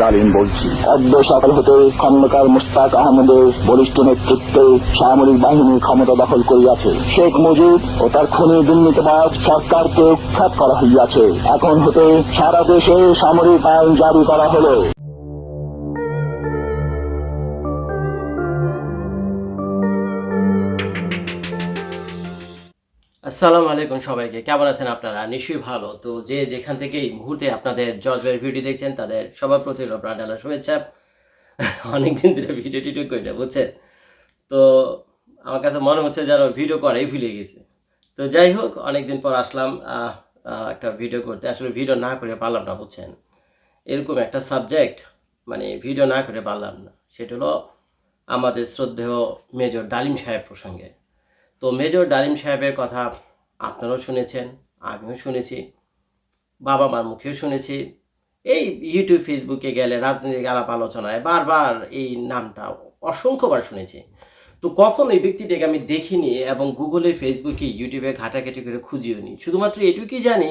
ডালিম বলছি। অদ্য সকাল হতে খন্দকার মুস্তাক আহমদের বলিষ্ঠ নেতৃত্বে সামরিক বাহিনী ক্ষমতা দখল করিয়াছে। শেখ মুজিব ও তার খুনি দুর্নীতিবাজ সরকারকে উৎখাত করা হইয়াছে। এখন হতে সারা দেশে সামরিক আইন জারি করা হলো। আসসালামু আলাইকুম সবাইকে। কেমন আছেন আপনারা? নিশ্চয়ই ভালো। তো যে যেখান থেকে এই মুহূর্তে আপনাদের জজবের ভিডিও দেখছেন, তাদের সবার প্রতি প্রাণালা শুভেচ্ছা। অনেকদিন ধরে ভিডিও টিডিও করি না, বুঝছেন? তো আমার কাছে মনে হচ্ছে যেন ভিডিও করাই ভুলে গেছে। তো যাই হোক, অনেকদিন পর আসলাম একটা ভিডিও করতে। আসলে ভিডিও না করে পারলাম না, বুঝছেন? এরকম একটা সাবজেক্ট মানে ভিডিও না করে পারলাম না। সেটা হলো আমাদের শ্রদ্ধেয় মেজর ডালিম সাহেব প্রসঙ্গে। তো মেজর ডালিম সাহেবের কথা আপনারাও শুনেছেন, আমিও শুনেছি, বাবা মার মুখেও শুনেছি। এই ইউটিউব, ফেসবুকে গেলে রাজনৈতিক আলাপ আলোচনায় বারবার এই নামটা অসংখ্যবার শুনেছি। তো কখন এই ব্যক্তিটাকে আমি দেখিনি এবং গুগলে ফেসবুকে ইউটিউবে ঘাটাঘাটি করে খুঁজিও নি? শুধুমাত্র এটুকুই জানি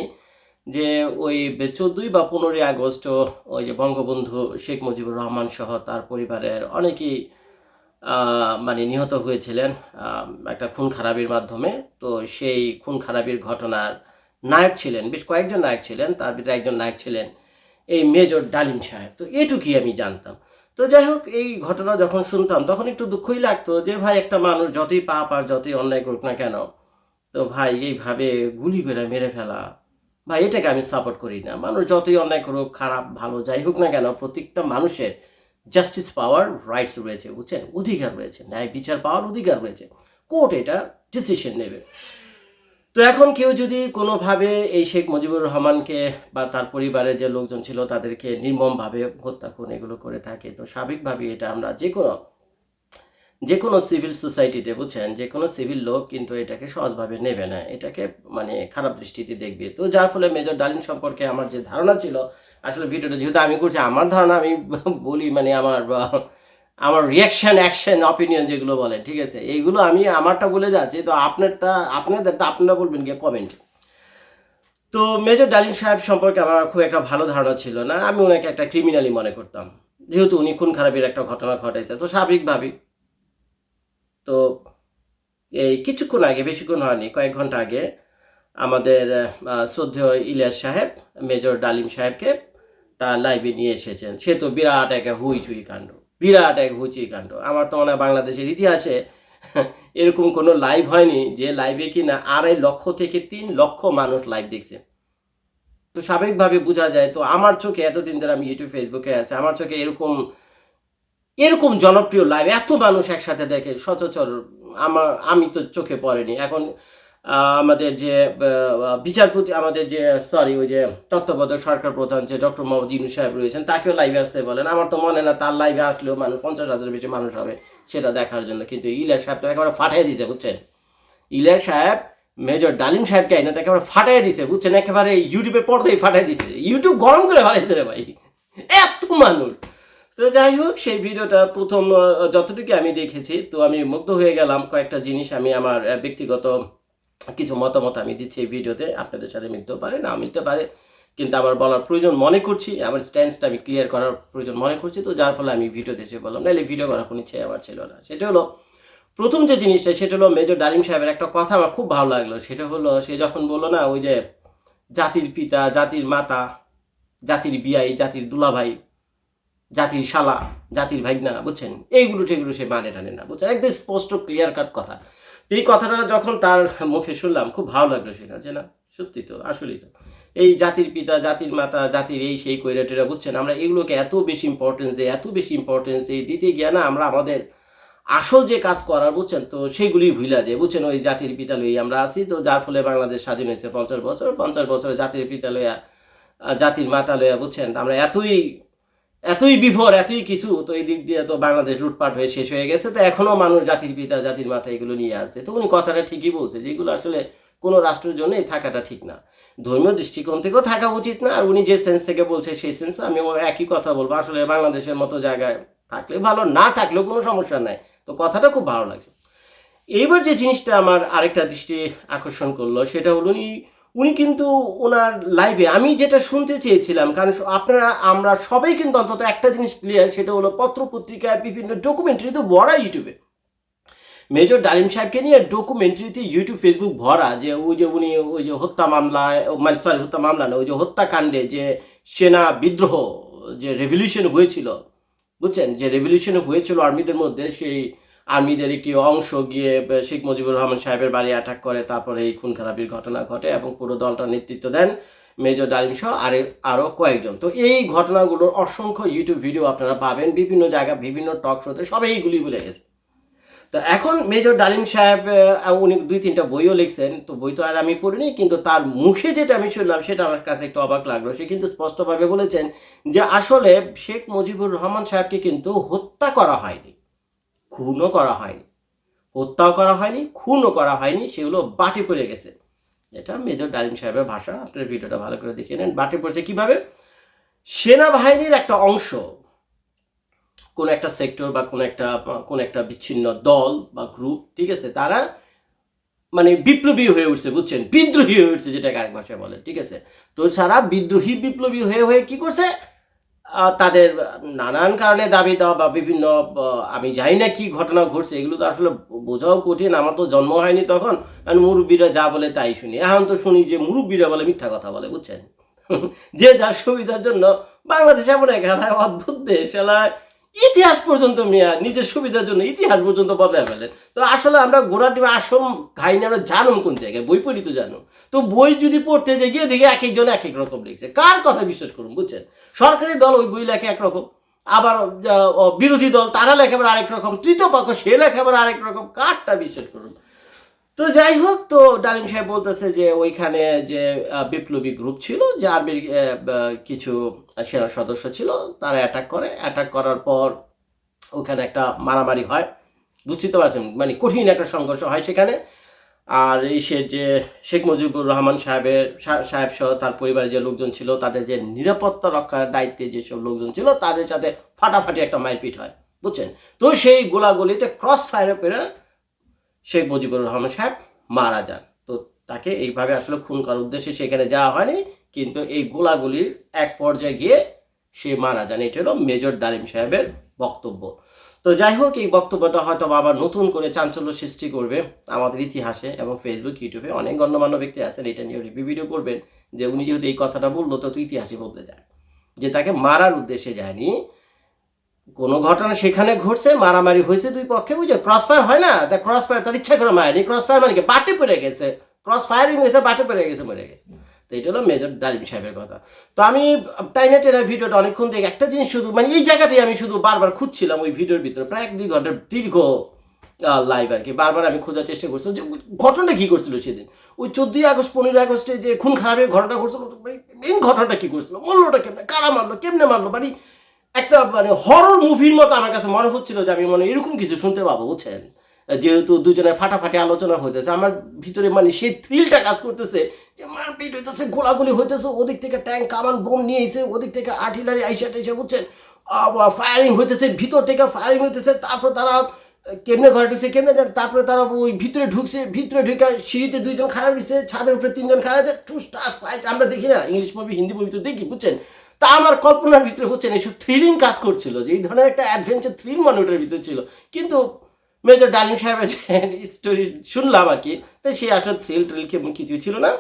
যে ওই চোদ্দোই বা পনেরোই আগস্ট ওই যে বঙ্গবন্ধু শেখ মুজিবুর রহমান সহ তার পরিবারের অনেকেই মানে নিহত হয়েছিলেন একটা খুন খারাপির মাধ্যমে। তো সেই খুন খারাপির ঘটনার নায়ক ছিলেন, বেশ কয়েকজন নায়ক ছিলেন, তার ভিতরে একজন নায়ক ছিলেন এই মেজর ডালিম সাহেব। তো এটুকুই আমি জানতাম। তো যাই হোক, এই ঘটনা যখন শুনতাম, তখন একটু দুঃখই লাগতো যে, ভাই, একটা মানুষ যতই পাপ আর যতই অন্যায় করুক না কেন, তো ভাই, এইভাবে গুলি করে মেরে ফেলা, ভাই, এটাকে আমি সাপোর্ট করি না। মানুষ যতই অন্যায় করুক, খারাপ, ভালো, যাই হোক না কেন, প্রত্যেকটা মানুষের জাস্টিস পাওয়ার রাইটস রয়েছে, বুঝছেন? অধিকার রয়েছে, ন্যায় বিচার পাওয়ার অধিকার রয়েছে। কোর্ট এটা ডিসিশন নেবে। তো এখন কেউ যদি কোনোভাবে এই শেখ মুজিবুর রহমানকে বা তার পরিবারের যে লোকজন ছিল তাদেরকে নির্মমভাবে হত্যা খুন এগুলো করে থাকে, তো স্বাভাবিকভাবেই এটা আমরা যে কোনো যে কোনো সিভিল সোসাইটিতে বুঝছেন? যে কোনো সিভিল লোক কিন্তু এটাকে সহজভাবে নেবে না। এটাকে মানে খারাপ দৃষ্টিতে দেখবে। তো যার ফলে মেজর ডালিম সম্পর্কে আমার যে ধারণা ছিল আসলে ভিডিওটা যেহেতু আমি করছি, আমার ধারণা আমি বলি মানে আমার আমার রিয়াকশন অ্যাকশন অপিনিয়ন যেগুলো বলে, ঠিক আছে? এইগুলো আমি আমারটা বলে যাচ্ছি, তো আপনারটা, আপনাদেরটা আপনারা বলবেন গিয়ে কমেন্ট তো মেজর ডালিম সাহেব সম্পর্কে আমার খুব একটা ভালো ধারণা ছিল না, আমি ওনাকে একটা ক্রিমিনালি মনে করতাম। যেহেতু উনি খুন খারাপের একটা ঘটনা ঘটেছে তো স্বাভাবিকভাবেই তো এই কিছুক্ষণ আগে, বেশিক্ষণ হয়নি, কয়েক ঘণ্টা আগে আমাদের শ্রদ্ধেয় ইলিয়াস সাহেব মেজর ডালিম সাহেবকে তার লাইভে নিয়ে এসেছেন। সে তো বিরাট একটা হুইচুই কাণ্ড, বিরাট এক হুইচুই কাণ্ড। আমার তো মনে হয় বাংলাদেশের ইতিহাসে এরকম কোনো লাইভ হয়নি যে লাইভে কি না আড়াই লক্ষ থেকে তিন লক্ষ মানুষ লাইভ দেখছে। তো স্বাভাবিকভাবে বোঝা যায়, তো আমার চোখে এতদিন ধরে আমি ইউটিউব ফেসবুকে আছে, আমার চোখে এরকম এরকম জনপ্রিয় লাইভ এত মানুষ একসাথে দেখে, সচরাচর আমার, আমি তো চোখে পড়েনি। এখন আমাদের যে বিচারপতি, আমাদের যে সরি ওই যে তত্ত্বাবধায়ক সরকার প্রধান যে ডক্টর মোহাম্মদ ইউনুস সাহেব রয়েছেন, তাকেও লাইভে আসতে বলেন। আমার তো মনে না তার লাইভে আসলেও মানুষ পঞ্চাশ হাজারের বেশি মানুষ হবে সেটা দেখার জন্য। কিন্তু ইলিয়াস সাহেব তো একেবারে ফাটাই দিয়েছে বুঝছেন? ইলিয়াস সাহেব, মেজর ডালিম সাহেবকে আইনা তাকে একেবারে ফাটাই দিছে, বুঝছেন? একেবারে ইউটিউবে পর্দাই ফাটাই দিছে। ইউটিউব গরম করে ফেলাইছে রে ভাই। এত মানুষ। তো যাই হোক, সেই ভিডিওটা প্রথম যতটুকু আমি দেখেছি, তো আমি মুগ্ধ হয়ে গেলাম। কয়েকটা জিনিস আমি আমার ব্যক্তিগত কিছু মতামত আমি দিচ্ছি এই ভিডিওতে, আপনাদের সাথে মিলতেও পারে না মিলতে পারে। কিন্তু আমার বলার প্রয়োজন মনে করছি, আমার স্ট্যান্সটা আমি ক্লিয়ার করার প্রয়োজন মনে করছি, তো যার ফলে আমি ভিডিওতে এসে বললাম নাহলে ভিডিও করার কোনো ইচ্ছে আমার ছিল না। সেটা হলো, প্রথম যে জিনিসটা, সেটা হলো মেজর ডালিম সাহেবের একটা কথা আমার খুব ভালো লাগল। সেটা হলো, সে যখন বলল না, ওই যে জাতির পিতা, জাতির মাতা, জাতির বিয়াই, জাতির দুলাভাই, জাতির শালা, জাতির ভাইগনা, বুঝছেন? এইগুলো টেগুলো সে মানে টানে না, বুঝছেন? একদম স্পষ্ট ক্লিয়ার কাট কথা। এই কথাটা যখন তার মুখে শুনলাম, খুব ভালো লাগল সেটা, যে না, সত্যি তো, আসলেই তো। এই জাতির পিতা, জাতির মাতা, জাতির এই সেই কৈরাটেরা বুঝছেন? আমরা এগুলোকে এত বেশি ইম্পর্টেন্স দিই, এত বেশি ইম্পর্টেন্স দিই, দিতে গিয়ে না আমরা আমাদের আসল যে কাজ করার, বুঝছেন? তো সেইগুলি ভুলা যায়, বুঝছেন? ওই জাতির পিতা লই আমরা আছি, তো যার ফলে বাংলাদেশ স্বাধীন হয়েছে পঞ্চাশ বছর, পঞ্চাশ বছরে জাতির পিতা লইয়া, জাতির মাতা লইয়া, বুঝছেন? আমরা এতই এতই বিভোর, এতই কিছু, তো এই দিক দিয়ে তো বাংলাদেশ লুটপাট হয়ে শেষ হয়ে গেছে, তো এখনও মানুষ, জাতির পিতা, জাতির মাথা এগুলো নিয়ে আসছে তো উনি কথাটা ঠিকই বলছে, যেগুলো আসলে কোনো রাষ্ট্রের জন্যই থাকাটা ঠিক না। ধর্মীয় দৃষ্টিকোণ থেকেও থাকা উচিত না, আর উনি যে সেন্স থেকে বলছে সেই সেন্স আমি একই কথা বলব। আসলে বাংলাদেশের মতো জায়গায় থাকলে ভালো, না থাকলেও কোনো সমস্যা নাই। তো কথাটা খুব ভালো লাগছে। এইবার যে জিনিসটা আমার আরেকটা দৃষ্টি আকর্ষণ করল, সেটা হলো উনি উনি কিন্তু ওনার লাইভে আমি যেটা শুনতে চেয়েছিলাম, কারণ আপনারা, আমরা সবাই কিন্তু অন্তত একটা জিনিস ক্লিয়ার সেটা হলো পত্র পত্রিকায় বিভিন্ন ডকুমেন্টারি তো ভরা ইউটিউবে মেজর ডালিম সাহেবকে নিয়ে ডকুমেন্টারিতে ইউটিউব ফেসবুক ভরা, যে ওই যে উনি ওই যে হত্যা মামলায় মানে সরি হত্যা মামলা না, ওই যে হত্যাকাণ্ডে যে সেনা বিদ্রোহ, যে রেভলিউশন হয়েছিল, বুঝছেন? যে রেভলিউশন হয়েছিল আর্মিদের মধ্যে, সেই আর্মিদের একটি অংশ গিয়ে শেখ মুজিবুর রহমান সাহেবের বাড়ি অ্যাটাক করে, তারপরে এই খুন খারাপির ঘটনা ঘটে এবং পুরো দলটা নেতৃত্ব দেন মেজর ডালিম সহ আর আরও কয়েকজন। তো এই ঘটনাগুলোর অসংখ্য ইউটিউব ভিডিও আপনারা পাবেন, বিভিন্ন জায়গায় বিভিন্ন টক শোতে সব এইগুলি ভুলে গেছে। তো এখন মেজর ডালিম সাহেব উনি দুই তিনটা বইও লিখছেন, তো বই তো আর আমি পড়িনি, কিন্তু তার মুখে যেটা আমি শুনলাম, সেটা আমার কাছে একটু অবাক লাগল। সে কিন্তু স্পষ্টভাবে বলেছেন যে আসলে শেখ মুজিবুর রহমান সাহেবকে কিন্তু হত্যা করা হয়নি। খুনও করা হয়নি, হত্যাও করা হয়নি, খুনও করা হয়নি, সেগুলো বাটে পড়ে গেছে। এটা মেজর ডালিম সাহেবের ভাষা, আপনার ভিডিওটা ভালো করে দেখে নেন, বাটে পড়েছে কীভাবে? সেনাবাহিনীর একটা অংশ, কোন একটা সেক্টর বা কোন একটা কোন একটা বিচ্ছিন্ন দল বা গ্রুপ, ঠিক আছে, তারা মানে বিপ্লবী হয়ে উঠছে, বুঝছেন? বিদ্রোহী হয়ে উঠছে, যেটাকে আরেক ভাষায় বলে, ঠিক আছে? তো সারা বিদ্রোহী বিপ্লবী হয়ে হয়ে কি করছে? তাদের নানান কারণে দাবি দেওয়া বা বিভিন্ন আমি জানি না কি ঘটনা ঘটছে, এগুলো তো আসলে বোঝাও কঠিন। আমার তো জন্ম হয়নি তখন, কারণ মুরব্বীরা যা বলে তাই শুনি। এখন তো শুনি যে মুরব্বীরা বলে, মিথ্যা কথা বলে, বুঝছেন? যে যার সুবিধার জন্য বাংলাদেশ এমন এক অদ্ভুত দেশ খেলায় ইতিহাস পর্যন্ত মিয়া, নিজের সুবিধার জন্য ইতিহাস পর্যন্ত বদলায় ফেলেন। তো আসলে আমরা গোড়া টিমে আসম ঘাইনি, আমরা জানুন কোন জায়গায়, বই পড়ি তো জানো তো বই যদি পড়তে যে গিয়ে দেখি এক একজন এক এক রকম লিখছে। কার কথা বিশ্বাস করুন, বুঝছেন? সরকারি দল ওই বই লেখে একরকম আবার বিরোধী দল, তারা লেখে আবার আরেক রকম, তৃতীয় পক্ষ সে লেখে আবার আরেক রকম, কারটা বিশ্বাস করুন? তো যাই হোক, তো ডালিম সাহেব বলতেছে যে ওইখানে যে বিপ্লবী গ্রুপ ছিল, যে আর্মির কিছু সেনা সদস্য ছিল, তারা অ্যাটাক করে। অ্যাটাক করার পর ওখানে একটা মারামারি হয়। বুঝতেই তো পারছেন? মানে কঠিন একটা সংঘর্ষ হয় সেখানে। আর এই সে যে শেখ মুজিবুর রহমান সাহেবের সাহেব সহ তার পরিবারের যে লোকজন ছিল, তাদের যে নিরাপত্তা রক্ষার দায়িত্বে যেসব লোকজন ছিল, তাদের সাথে ফাটাফাটি একটা মারপিট হয়। বুঝছেন? তো সেই গোলাগুলিতে ক্রস ফায়ারে পেরে শেখ মুজিবুর রহমান সাহেব মারা যান। তো তাকে এইভাবে আসলে খুন করার উদ্দেশ্যে সেখানে যাওয়া হয়নি, কিন্তু এই গোলাগুলির এক পর্যায়ে গিয়ে সে মারা যান। এটা হলো মেজর ডালিম সাহেবের বক্তব্য। তো যাই হোক, এই বক্তব্যটা হয়তো আবার নতুন করে চাঞ্চল্য সৃষ্টি করবে। আমাদের ইতিহাসে এবং ফেসবুক ইউটিউবে অনেক গণ্যমান্য ব্যক্তি আছেন, এটা নিয়ে রিভিউ ভিডিও করবেন যে উনি যেহেতু এই কথাটা বলল, তো ইতিহাসে বলতে যায়। যে তাকে মারার উদ্দেশ্যে যায়নি কোনো ঘটনা সেখানে ঘটছে, মারামারি হয়েছে দুই পক্ষে বুঝে ক্রস ফায়ার হয় না? তা ক্রস ফায়ার তার ইচ্ছা করে মারেনি। ক্রস ফায়ার মানে কি? বাটে পড়ে গেছে। ক্রস ফায়ারিং হয়েছে, বাটে পড়ে গেছে, মরে গেছে। তো এটা হলো মেজর ডালিম সাহেবের কথা। তো আমি টাইনে টেনের ভিডিওটা অনেকক্ষণ থেকে একটা জিনিস শুধু মানে এই জায়গাটাই আমি শুধু বারবার খুঁজছিলাম ওই ভিডিওর ভিতরে, প্রায় এক দুই ঘণ্টার দীর্ঘ লাইভ আর কি। বারবার আমি খোঁজার চেষ্টা করছিলাম যে ঘটনাটা কী করছিল সেদিন। ওই চোদ্দই আগস্ট, পনেরোই আগস্টে যে খুন খারাপের ঘটনা ঘটছিল মেন ঘটনাটা কী করছিল? মরলোটা কেমনে? কারা মারলো? কেমনে মারলো? মানে একটা মানে হরর মুভির মতো আমার কাছে মনে হচ্ছিল যে আমি মানে এরকম কিছু শুনতে পাবো, বুঝছেন? যেহেতু দুজনের ফাটাফাটি আলোচনা হইতেছে, আমার ভিতরে মানে সেই থ্রিলটা কাজ করতেছে যে মারপিট হইতেছে, গোলাগুলি হইতেছে, ওদিক থেকে ট্যাঙ্ক কামান, বোম নিয়ে এসে ওদিক থেকে আর্টিলারি আইসা টাইসা, বুঝছেন? ফায়ারিং হইতেছে, ভিতর থেকে ফায়ারিং হইতেছে, তারপর তারা কেমনে ঘরে ঢুকছে, কেমনে? তারপরে তারা ওই ভিতরে ঢুকছে, ভিতরে ঢুকে সিঁড়িতে দুইজন খারাপ দিচ্ছে ছাদের উপরে তিনজন খারাপ আছে টুস, টাস ফাইট আমরা দেখি না, ইংলিশ মুভি হিন্দি মুভি তো দেখি, বুঝছেন? তা আমার কল্পনার ভিতরে বুঝছেন এইসব থ্রিলিং কাজ করছিল, যে এই ধরনের একটা অ্যাডভেঞ্চার থ্রিল মনে ওটার ভিতরে ছিল। কিন্তু মেজর ডালিম সাহেবের যে স্টোরি শুনলাম আর কি, তো সে আসলে থ্রিল ট্রিল কেমন কিছু ছিল না।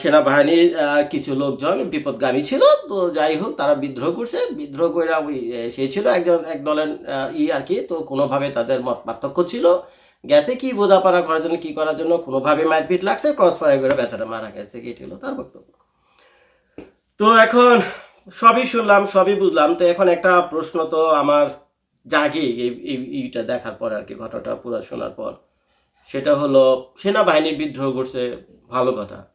সেনাবাহিনীর কিছু লোকজন বিপদগামী ছিল, তো যাই হোক, তারা বিদ্রোহ করছে। বিদ্রোহ করে ওই সে ছিল একজন, এক দলের ই আর কি, তো কোনোভাবে তাদের মত পার্থক্য ছিল। গেছে কি বোঝাপড়া করার জন্য, কি করার জন্য, কোনোভাবে মারপিট লাগছে ক্রস ফায়ার করে বেচারা মারা গেছে এটি হলো তার বক্তব্য। তো এখন সবই শুনলাম, সবই বুঝলাম। তো এখন একটা প্রশ্ন তো আমার জাগে এই, এই- এইটা দেখার পর আর কি, ঘটনাটা পুরো শোনার পর। সেটা হলো, সেনাবাহিনীর বিদ্রোহ করছে ভালো কথা।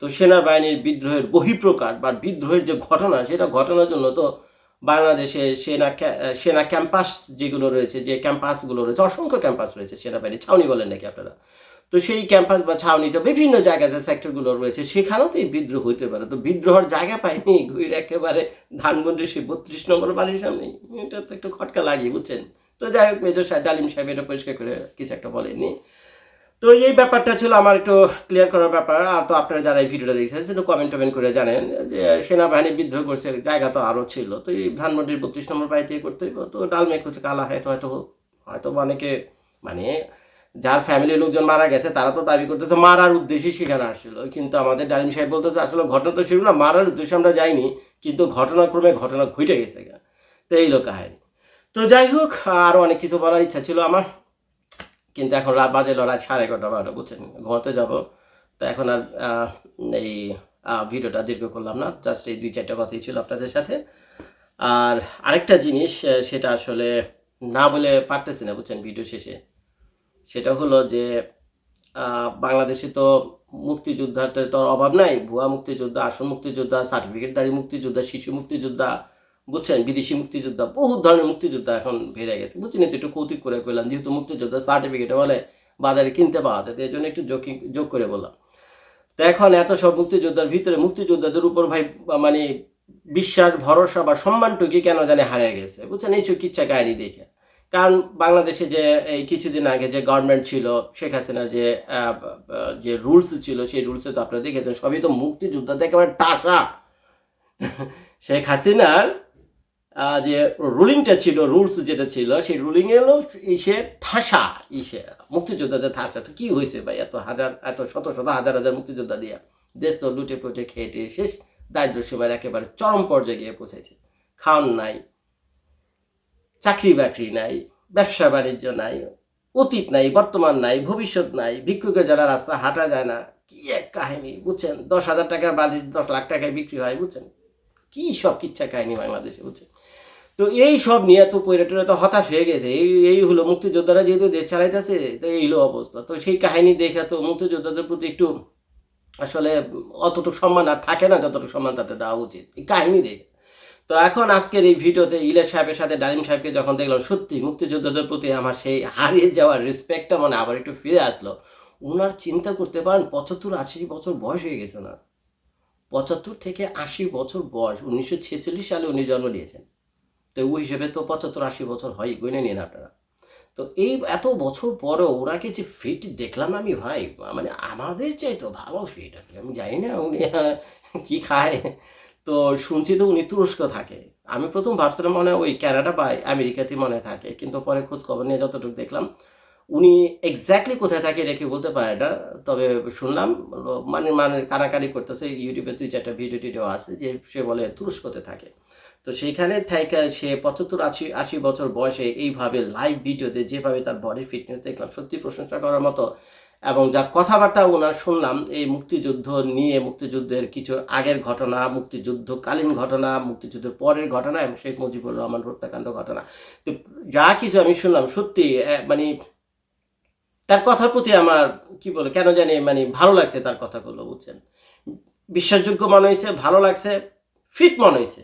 তো সেনাবাহিনীর বিদ্রোহের বহিঃপ্রকাশ বা বিদ্রোহের যে ঘটনা, সেটা ঘটনার জন্য তো বাংলাদেশে সেনা সেনা ক্যাম্পাস যেগুলো রয়েছে, যে ক্যাম্পাসগুলো রয়েছে, অসংখ্য ক্যাম্পাস রয়েছে, সেনাবাহিনী ছাউনি বলেন নাকি আপনারা? তো সেই ক্যাম্পাস বা ছাউনিতে বিভিন্ন জায়গায় যে সেক্টরগুলো রয়েছে, সেখানেও তো এই বিদ্রোহ হইতে পারে। তো বিদ্রোহের জায়গা পাইনি, ঘুরে একেবারে ধানমন্ডির সেই বত্রিশ নম্বর বাড়ির সামনে এটা তো একটু খটকা লাগে, বুঝছেন? তো যাই হোক, মেজর সাহেব, ডালিম সাহেব এটা পরিষ্কার করে কিছু একটা বলেনি তো এই ব্যাপারটা ছিল আমার একটু ক্লিয়ার করার ব্যাপার। আর তো আপনারা যারা এই ভিডিওটা দেখছেন, সেটা কমেন্ট টমেন্ট করে জানেন যে সেনাবাহিনী বিদ্রোহ করছে, জায়গা তো আরও ছিল। তো এই ধানমন্ডির বত্রিশ নম্বর বাড়িতে করতে তো ডালমেক হচ্ছে কালা হয়তো হয়তো হয়তো অনেকে মানে যার ফ্যামিলির লোকজন মারা গেছে, তারা তো দাবি করতেছে মারার উদ্দেশ্যে সেখানে আসছিল। কিন্তু আমাদের ডালিম সাহেব বলতেছে, আসলে ঘটনা তো ছিল না, মারার উদ্দেশ্যে আমরা যাইনি, কিন্তু ঘটনাক্রমে ঘটনা ঘটে গেছে। তো এই লোক কাহিনী তো যাই হোক আরও অনেক কিছু বলার ইচ্ছা ছিল আমার। কিন্তু এখন রাত বাজে লড়াই সাড়ে এগারোটা, বারোটা, বুঝছেন? ঘুমাতে যাব। তো এখন আর এই ভিডিওটা দীর্ঘ করলাম না জাস্ট এই দুই, চারটা কথাই ছিল আপনাদের সাথে। আর আরেকটা জিনিস সেটা আসলে না বলে পারতেছি না, বুঝছেন, ভিডিও শেষে। সেটা হলো যে বাংলাদেশে তো মুক্তিযোদ্ধার তো অভাব নাই। ভুয়া মুক্তিযোদ্ধা, আসল মুক্তিযোদ্ধা সার্টিফিকেটধারী মুক্তিযোদ্ধা, শিশু মুক্তিযোদ্ধা, বুঝছেন? বিদেশি মুক্তিযোদ্ধা বহু ধরনের মুক্তিযোদ্ধা এখন বেড়ে গেছে। বুঝছেন? তো একটু কৌতুক করে করলাম যেহেতু মুক্তিযোদ্ধা সার্টিফিকেট বলে, বাজারে কিনতে পাওয়া যায় এই জন্য একটু যোগ যোগ করে বললাম। তো এখন এত সব মুক্তিযোদ্ধার ভিতরে মুক্তিযোদ্ধাদের উপর ভাই মানে বিশ্বাস, ভরসা বা সম্মানটুকু কেন জানে হারিয়ে গেছে? বুঝছেন? এইসব কিচ্ছা কাহিনী দেখে। কারণ বাংলাদেশে যে এই কিছুদিন আগে যে গভর্নমেন্ট ছিল, শেখ হাসিনার যে যে রুলস ছিল, সেই রুলসে তো আপনারা দেখেছেন, সবই তো মুক্তিযোদ্ধা একেবারে টাসা। শেখ হাসিনার যে রুলিংটা ছিল রুলস যেটা ছিল, সেই রুলিং এলো ইসে ঠাসা, ইসে মুক্তিযোদ্ধাদের ঠাসা। তো কী হয়েছে ভাই, এত হাজার, এত শত শত হাজার হাজার মুক্তিযোদ্ধা দিয়া? দেশ তো লুটে পুটে খেয়ে টেয়ে শেষ দারিদ্র সীমার একেবারে চরম পর্যায়ে গিয়ে পৌঁছেছে। খাওয়ান নাই চাকরি বাকরি নাই ব্যবসা বাণিজ্য নাই, অতীত নাই, বর্তমান নাই, ভবিষ্যৎ নাই, ভিক্ষুকে যারা রাস্তা হাঁটা যায় না, কি এক কাহিনী, বুঝছেন? দশ হাজার টাকার বাড়ি দশ লাখ টাকায় বিক্রি হয়, বুঝছেন? কি সব কিচ্ছা কাহিনী বাংলাদেশে, বুঝছেন? তো এই সব নিয়ে তো পৈরাটরা তো হতাশ হয়ে গেছে। এই এই হলো মুক্তিযোদ্ধারা যেহেতু দেশ চালাইতেছে, তো এই হলো অবস্থা। তো সেই কাহিনী দেখে তো মুক্তিযোদ্ধাদের প্রতি একটু আসলে অতটুকু সম্মান আর থাকে না, যতটুকু সম্মান তাতে দেওয়া উচিত। এই কাহিনী দেখে। তো এখন আজকের এই ভিডিওতে ইলিয়াস সাহেবের সাথে, ডালিম সাহেবকে যখন দেখলাম, সত্যি মুক্তিযোদ্ধাদের প্রতি আমার সেই হারিয়ে যাওয়ার রেসপেক্টটা মানে আবার একটু ফিরে আসলো। ওনার চিন্তা করতে পারেন, পঁচাত্তর আশি বছর বয়স হয়ে গেছে না পঁচাত্তর থেকে আশি বছর বয়স, উনিশশো ছেচল্লিশ সালে উনি জন্ম নিয়েছেন। তো ওই হিসেবে তো পঁচাত্তর আশি বছর হয় গুনে নিন আপনারা। তো এই এত বছর পরেও ওনাকে যে ফিট দেখলাম আমি ভাই? মানে আমাদের চাই তো ভালো ফিট। আমি জানি না উনি কি খায়। তো শুনছি তো উনি তুরস্ক থাকে। আমি প্রথম ভাবছিলাম মনে হয় ওই ক্যানাডা বা আমেরিকাতে মনে থাকে, কিন্তু পরে খোঁজ খবর নিয়ে যতটুকু দেখলাম, উনি এক্স্যাক্টলি কোথায় থাকে রেখে বলতে পারে না। তবে শুনলাম মানে মানে কানাকানি করতেছে, ইউটিউবে দুই চারটা ভিডিও টিডিও আছে যে সে বলে তুরস্কতে থাকে। তো সেইখানে থেকে সে পঁচাত্তর আশি আশি বছর বয়সে এইভাবে লাইভ ভিডিওতে যেভাবে তার বডির ফিটনেস দেখলাম, সত্যি প্রশংসা করার মতো এবং যা কথাবার্তা ওনার শুনলাম, এই মুক্তিযুদ্ধ নিয়ে, মুক্তিযুদ্ধের কিছু আগের ঘটনা, মুক্তিযুদ্ধকালীন ঘটনা, মুক্তিযুদ্ধের পরের ঘটনা এবং শেখ মুজিবুর রহমান হত্যাকাণ্ড ঘটনা। তো যা কিছু আমি শুনলাম, সত্যি মানে তার কথার প্রতি আমার, কি বলে, কেন জানি মানে ভালো লাগছে তার কথাগুলো, বুঝছেন? বিশ্বাসযোগ্য মনে হয়েছে, ভালো লাগছে, ফিট মনে হয়েছে,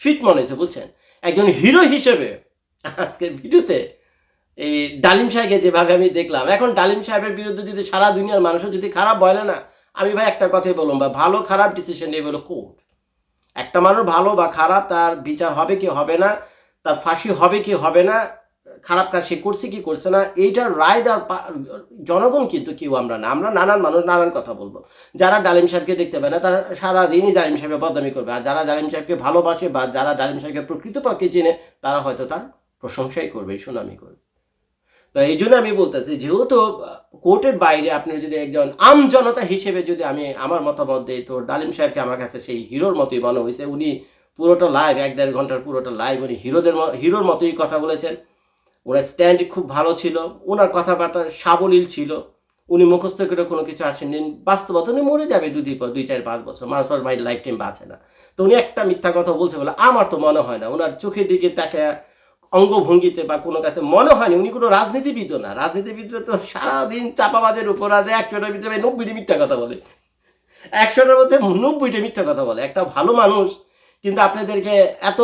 ফিট মনে হয়েছে, বুঝছেন? একজন হিরো হিসেবে আজকের ভিডিওতে এই ডালিম সাহেবকে যেভাবে আমি দেখলাম, এখন ডালিম সাহেবের বিরুদ্ধে যদি সারা দুনিয়ার মানুষও যদি খারাপ বলে না, আমি ভাই একটা কথাই বললাম, বা ভালো খারাপ ডিসিশন নেবে হলো কোর্ট একটা মানুষ ভালো বা খারাপ, তার বিচার হবে কি হবে না, তার ফাঁসি হবে কি হবে না, খারাপ কাজ সে করছে কি করছে না, এইটার রায় দেওয়ার জনগণ কিন্তু কেউ আমরা না, আমরা নানান মানুষ নানান কথা বলব। যারা ডালিম সাহেবকে দেখতে পায় না, তারা সারাদিনই ডালিম সাহেবের বদনামি করবে, আর যারা ডালিম সাহেবকে ভালোবাসে বা যারা ডালিম সাহেবকে প্রকৃতপক্ষে চেনে, তারা হয়তো তার প্রশংসাই করবে, সুনামি করবে। তো এই জন্য আমি বলতেছি, যেহেতু কোর্টের বাইরে আপনি যদি একজন আম জনতা হিসেবে যদি আমি আমার মতামত দিই, তো ডালিম সাহেবকে আমার কাছে সেই হিরোর মতোই মনে হয়েছে। উনি পুরোটা লাইভ এক দেড় ঘণ্টার পুরোটা লাইভ উনি হিরোদের হিরোর মতোই কথা বলেছেন। ওনার স্ট্যান্ড খুব ভালো ছিল। ওনার কথাবার্তা সাবলীল ছিল। উনি মুখস্থ করে কোনো কিছু আসেননি। বাস্তবতা উনি মরে যাবে দুই দুই দুই, চার, পাঁচ বছর। মানুষ আর ভাই লাইফ টাইম বাঁচে না। তো উনি একটা মিথ্যা কথা বলছে বলে আমার তো মনে হয় না। ওনার চোখের দিকে তাকে অঙ্গভঙ্গিতে বা কোনো কাছে মনে হয়নি, উনি কোনো রাজনীতিবিদ না। রাজনীতিবিদরা তো সারাদিন চাপাবাজের উপর আছে, একশোটার ভিতরে নব্বইটি মিথ্যা কথা বলে। একশোটার মধ্যে নব্বইটা মিথ্যা কথা বলে। একটা ভালো মানুষ, কিন্তু আপনাদেরকে এত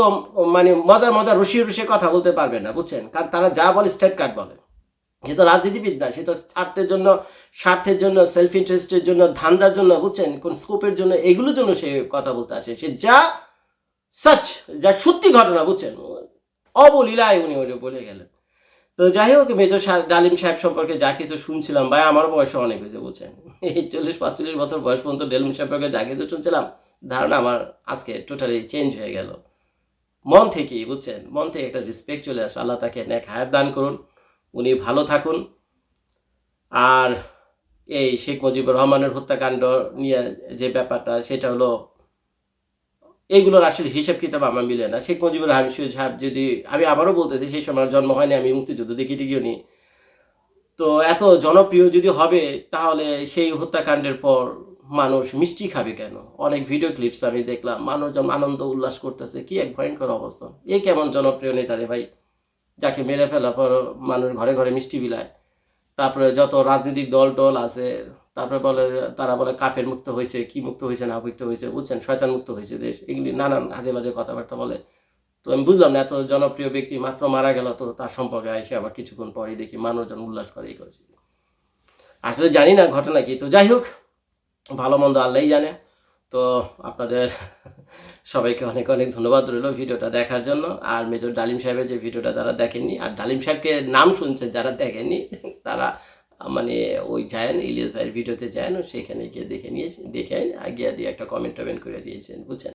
মানে মজার মজার রসিয়ে রসিয়ে কথা বলতে পারবে না, বুঝছেন? কারণ তারা যা বলে স্ট্রেট কার্ড বলে। সে তো রাজনীতিবিদ না, সে তো স্বার্থের জন্য স্বার্থের জন্য সেলফ ইন্টারেস্টের জন্য, ধান্দার জন্য, বুঝছেন? কোন স্কোপের জন্য, এগুলোর জন্য সে কথা বলতে আসে। সে যা সাচ যা সত্যি ঘটনা, বুঝছেন? অবলীলায় উনি ওটা বলে গেলেন। তো যাই হোক মেজর ডালিম সাহেব সম্পর্কে যা কিছু শুনছিলাম, ভাই, আমার বয়স অনেক হয়েছে, বুঝছেন? এই চল্লিশ পাঁচচল্লিশ বছর বয়স পর্যন্ত ডালিম সম্পর্কে যা কিছু শুনছিলাম, ধারণা আমার আজকে টোটালি চেঞ্জ হয়ে গেল। মন থেকেই, বুঝছেন? মন থেকে একটা রেসপেক্ট চলে আসে, আল্লাহ তাকে নেক হায়াত দান করুন, উনি ভালো থাকুন। আর এই শেখ মুজিবুর রহমানের হত্যাকাণ্ড নিয়ে যে ব্যাপারটা, সেটা হলো এইগুলোর আসলে হিসাব কিতাব আমার মিলে না। শেখ মুজিবুর রহমান সাহেব যদি, আমি আবারও বলতেছি, সেই সময় জন্ম হয়নি, আমি মুক্তিযুদ্ধ দেখি টিকিও নি। তো এত জনপ্রিয় যদি হবে, তাহলে সেই হত্যাকাণ্ডের পর মানুষ মিষ্টি খাবে কেন? অনেক ভিডিও ক্লিপস আমি দেখলাম, মানুষজন আনন্দ উল্লাস করতেছে, কি এক ভয়ঙ্কর অবস্থা। এই কেমন জনপ্রিয় নেতা রে ভাই? যাকে মেরে ফেলার পর মানুষ ঘরে ঘরে মিষ্টি বিলায়। তারপরে যত রাজনৈতিক দল টল আছে তারপরে বলে তারা বলে কাফের মুক্ত হয়েছে, কি মুক্ত হয়েছে, না মুক্ত হয়েছে, বুঝছেন? শয়তান মুক্ত হয়েছে দেশ। এগুলি নানান আজে বাজে কথাবার্তা বলে। তো আমি বুঝলাম না, এত জনপ্রিয় ব্যক্তি মাত্র মারা গেল, তো তার সম্পর্কে এসে আবার কিছুক্ষণ পরে দেখি মানুষজন উল্লাস করে এই করছে। আসলে জানি না ঘটনা কি। তো যাই হোক, ভালো মন্দ আল্লাহই জানে। তো আপনাদের সবাইকে অনেক অনেক ধন্যবাদ রইল ভিডিওটা দেখার জন্য। আর মেজর ডালিম সাহেবের যে ভিডিওটা যারা দেখেননি, আর ডালিম সাহেবকে নাম শুনছেন যারা দেখেননি, তারা মানে ওই যায়েন ইলিয়াস ভাইয়ের ভিডিওতে যায়েন সেখানে গিয়ে দেখে নিয়েছেন দেখে আইন, আগে দিয়ে একটা কমেন্ট টমেন্ট করে দিয়েছেন বুঝছেন?